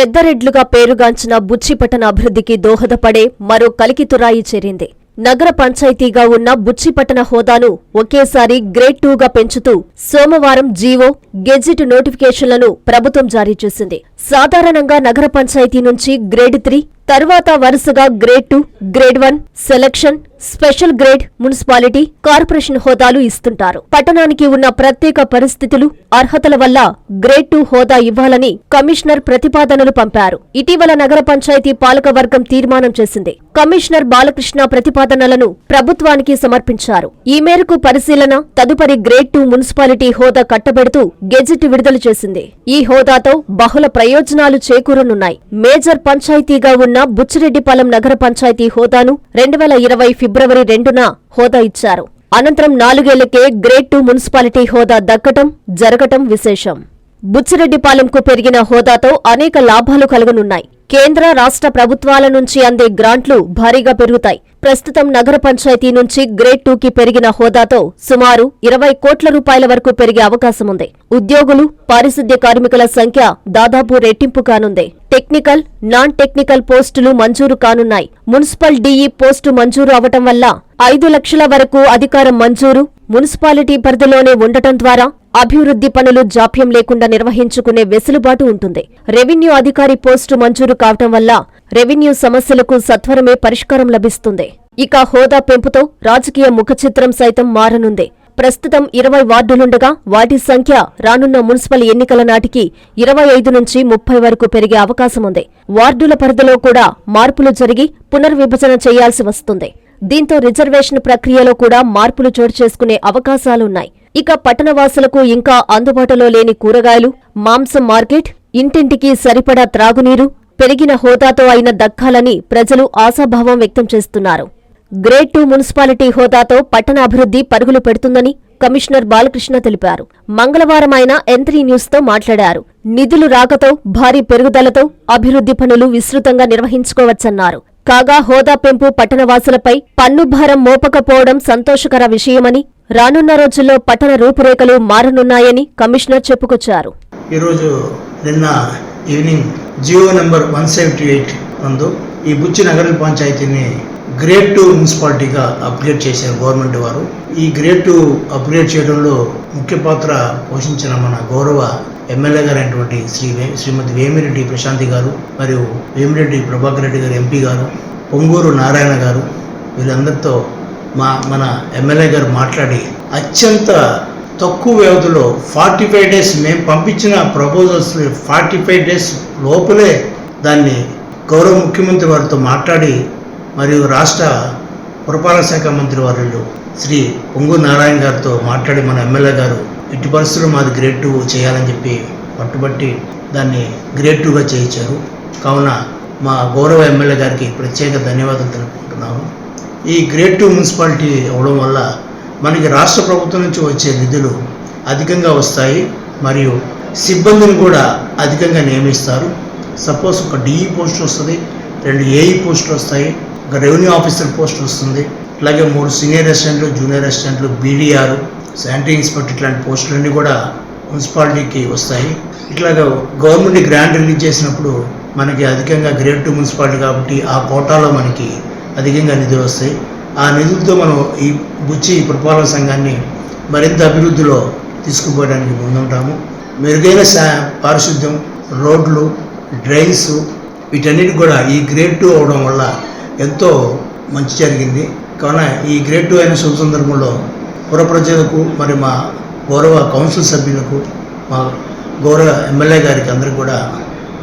పెద్దరెడ్లుగా పేరుగాంచిన బుచ్చిపట్టణ అభివృద్ధికి దోహదపడే మరో కలికితురాయి చేరింది. నగర పంచాయతీగా ఉన్న బుచ్చిపట్టణ హోదాను ఒకేసారి గ్రేడ్ టూగా పెంచుతూ సోమవారం జీవో గెజిట్ నోటిఫికేషన్లను ప్రభుత్వం జారీ చేసింది. సాధారణంగా నగర పంచాయతీ నుంచి గ్రేడ్ త్రీ తర్వాత వరుసగా grade two grade one selection special grade municipality corporation హోదాలు ఇస్తుంటారు. పట్టణానికి ఉన్న ప్రత్యేక పరిస్థితులు అర్హతల వల్ల గ్రేడ్ టూ హోదా ఇవ్వాలని కమిషనర్ ప్రతిపాదనలు పంపారు. ఇటీవల నగర పంచాయతీ పాలకవర్గం తీర్మానం చేసింది. కమిషనర్ బాలకృష్ణ ప్రతిపాదనలను ప్రభుత్వానికి సమర్పించారు. ఈ మేరకు పరిశీలన తదుపరి గ్రేడ్ టూ మున్సిపాలిటీ హోదా కట్టబెడుతూ గెజిట్ విడుదల చేసింది. ఈ హోదాతో బహుళ ప్రయోజనాలు చేకూరనున్నాయి. మేజర్ పంచాయతీగా ఉన్న బుచ్చిరెడ్డిపాలెం నగర పంచాయతీ హోదాను రెండు వేల ఇరవై ఫిబ్రవరి రెండున హోదా ఇచ్చారు. అనంతరం నాలుగేళ్ళకే గ్రేడ్ టూ మున్సిపాలిటీ హోదా దక్కటం జరగటం విశేషం. బుచ్చిరెడ్డిపాలెంకు పెరిగిన హోదాతో అనేక లాభాలు కలగనున్నాయి. కేంద్ర రాష్ట్ర ప్రభుత్వాల నుంచి అందే గ్రాంట్లు భారీగా పెరుగుతాయి. ప్రస్తుతం నగర పంచాయతీ నుంచి గ్రేడ్ టూకి పెరిగిన హోదాతో సుమారు ఇరవై కోట్ల రూపాయల వరకు పెరిగే అవకాశముంది. ఉద్యోగులు పారిశుద్ధ్య కార్మికుల సంఖ్య దాదాపు రెట్టింపు కానుంది. టెక్నికల్ నాన్ టెక్నికల్ పోస్టులు మంజూరు కానున్నాయి. మున్సిపల్ డీఈ పోస్టు మంజూరు అవటం వల్ల ఐదు లక్షల వరకు అధికారం మంజూరు మున్సిపాలిటీ పరిధిలోనే ఉండటం ద్వారా అభివృద్ధి పనులు జాప్యం లేకుండా నిర్వహించుకునే వెసులుబాటు ఉంటుంది. రెవెన్యూ అధికారి పోస్టు మంజూరు కావటం వల్ల రెవెన్యూ సమస్యలకు సత్వరమే పరిష్కారం లభిస్తుంది. ఇక హోదా పెంపుతో రాజకీయ ముఖచిత్రం సైతం మారనుంది. ప్రస్తుతం ఇరవై వార్డులుండగా వాటి సంఖ్య రానున్న మున్సిపల్ ఎన్నికల నాటికి ఇరవై ఐదు నుంచి ముప్పై వరకు పెరిగే అవకాశముంది. వార్డుల పరిధిలో కూడా మార్పులు జరిగి పునర్విభజన చేయాల్సి వస్తుంది. దీంతో రిజర్వేషన్ ప్రక్రియలో కూడా మార్పులు చోటు చేసుకునే అవకాశాలున్నాయి. ఇక పట్టణవాసులకు ఇంకా అందుబాటులో లేని కూరగాయలు మాంసం మార్కెట్ ఇంటింటికి సరిపడా త్రాగునీరు పెరిగిన హోదాతో అయిన దక్కాలని ప్రజలు ఆశాభావం వ్యక్తం చేస్తున్నారు. గ్రేడ్ టూ మున్సిపాలిటీ హోదాతో పట్టణ అభివృద్ధి పరుగులు పెడుతుందని కమిషనర్ బాలకృష్ణ తెలిపారు. మంగళవారం ఆయన ఎంత్రీ న్యూస్తో మాట్లాడారు. నిధులు రాకతో భారీ పెరుగుదలతో అభివృద్ధి పనులు విస్తృతంగా నిర్వహించుకోవచ్చన్నారు. కాగా హోదా పెంపు పట్టణవాసులపై పన్ను భారం మోపకపోవడం సంతోషకర విషయమని రానున్న రోజుల్లో పట్టణ రూపురేఖలు మారనున్నాయని కమిషనర్ చెప్పుకొచ్చారు. ఈరోజు నిన్న evening GO number one seventy eight నందు ఈ బుచ్చి నగర పంచాయతీని గ్రేడ్ టూ మున్సిపాలిటీగా అప్గ్రేడ్ చేశారు గవర్నమెంట్ వారు. ఈ గ్రేడ్ టూ అప్గ్రేడ్ చేయడంలో ముఖ్య పాత్ర పోషించిన మన గౌరవ ఎమ్మెల్యే గారు అయినటువంటి శ్రీ వే- శ్రీమతి వేమిరెడ్డి ప్రశాంతి గారు మరియు వేమిరెడ్డి ప్రభాకర్ రెడ్డి గారు ఎంపీ గారు పొంగూరు నారాయణ గారు వీళ్ళందరితో మా మన ఎమ్మెల్యే గారు మాట్లాడి అత్యంత తక్కువ వ్యవధిలో ఫార్టీ ఫైవ్ డేస్ మేము పంపించిన ప్రపోజల్స్ ఫార్టీ ఫైవ్ డేస్ లోపలే దాన్ని గౌరవ ముఖ్యమంత్రి వారితో మాట్లాడి మరియు రాష్ట్ర పురపాలక శాఖ మంత్రి వారు శ్రీ పొంగు నారాయణ గారితో మాట్లాడి మన ఎమ్మెల్యే గారు ఇటు పరిస్థితులు మాది గ్రేడ్ టూ చేయాలని చెప్పి పట్టుబట్టి దాన్ని గ్రేడ్ టూగా చేయించారు. కావున మా గౌరవ ఎమ్మెల్యే గారికి ప్రత్యేక ధన్యవాదాలు తెలుపుకుంటున్నాము. ఈ గ్రేడ్ టూ మున్సిపాలిటీ అవ్వడం వల్ల మనకి రాష్ట్ర ప్రభుత్వం నుంచి వచ్చే నిధులు అధికంగా వస్తాయి మరియు సిబ్బందిని కూడా అధికంగా నియమిస్తారు. సపోజ్ ఒక డిఈ పోస్ట్ వస్తుంది రెండు ఏఈ పోస్టులు వస్తాయి ఒక రెవెన్యూ ఆఫీసర్ పోస్ట్ వస్తుంది అలాగే మూడు సీనియర్ అసిస్టెంట్లు జూనియర్ అసిస్టెంట్లు బీడీఆర్ శానిటరీ ఇన్స్పెక్టర్ ఇట్లాంటి పోస్టులన్నీ కూడా మున్సిపాలిటీకి వస్తాయి. ఇట్లాగా గవర్నమెంట్ గ్రాంట్ రిలీజ్ చేసినప్పుడు మనకి అధికంగా గ్రేడ్ టూ మున్సిపాలిటీ కాబట్టి ఆ కోటాలో మనకి అధికంగా నిధులు వస్తాయి. ఆ నిధులతో మనం ఈ బుచ్చి పురపాలక సంఘాన్ని మరింత అభివృద్ధిలో తీసుకుపోవడానికి ముందుంటాము. మెరుగైన శా పారిశుద్ధ్యం రోడ్లు డ్రైన్స్ వీటన్నిటి కూడా ఈ గ్రేడ్ టూ అవడం వల్ల ఎంతో మంచి జరిగింది. కావున ఈ గ్రేడ్ టూ అయిన శుభ సందర్భంలో పుర ప్రజలకు మరి మా గౌరవ కౌన్సిల్ సభ్యులకు మా గౌరవ ఎమ్మెల్యే గారికి అందరికీ కూడా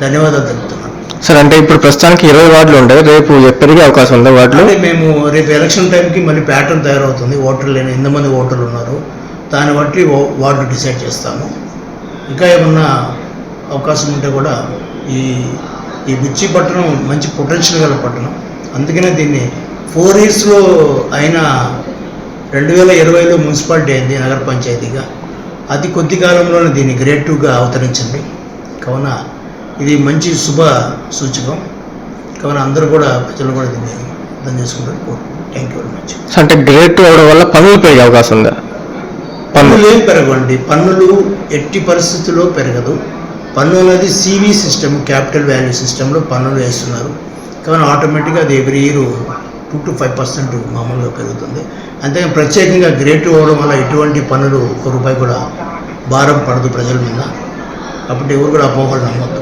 ధన్యవాదాలు తెలుపుతున్నాను. సార్ అంటే ఇప్పుడు ప్రస్తుతానికి ఇరవై వార్డులు ఉంటాయి. రేపు పెరిగే అవకాశం ఉందా వార్డులు? అంటే మేము రేపు ఎలక్షన్ టైంకి మళ్ళీ ప్యాటర్న్ తయారవుతుంది. ఓటర్లు లేని ఎంతమంది ఓటర్లు ఉన్నారు? దాన్ని బట్టి ఓ- వార్డు డిసైడ్ చేస్తాము. ఇంకా ఏమన్నా అవకాశం ఉంటే కూడా ఈ ఈ బుచ్చి పట్టణం మంచి పొటెన్షియల్ గల పట్టణం. అందుకనే దీన్ని ఫోర్ ఇయర్స్లో అయిన రెండు వేల ఇరవైలో మున్సిపాలిటీ అయింది నగర పంచాయతీగా. అతి కొద్ది కాలంలోనే దీన్ని గ్రేడ్ టూగా అవతరించింది. కావున ఇది మంచి శుభ సూచకం. కావున అందరూ కూడా ప్రజలు కూడా దీన్ని అర్థం చేసుకుంటారు థ్యాంక్ యూ వెరీ మచ్ అంటే గ్రేడ్ టూ అవడం వల్ల పనులు పెరిగే అవకాశం ఉందా? పన్నులు పన్ను ఏం పెరగండి పన్నులు ఎట్టి పరిస్థితుల్లో పెరగదు. పన్ను అనేది సివి సిస్టమ్ క్యాపిటల్ వాల్యూ సిస్టంలో పన్నులు వేస్తున్నారు. కానీ ఆటోమేటిక్గా అది every year two to five percent మామూలుగా పెరుగుతుంది. అంతేగాని ప్రత్యేకంగా గ్రేట్ అవ్వడం వల్ల ఎటువంటి పన్నులు ఒక రూపాయి కూడా భారం పడదు ప్రజల మీద. కాబట్టి ఎవరు కూడా అపోహలు నమ్మద్దు.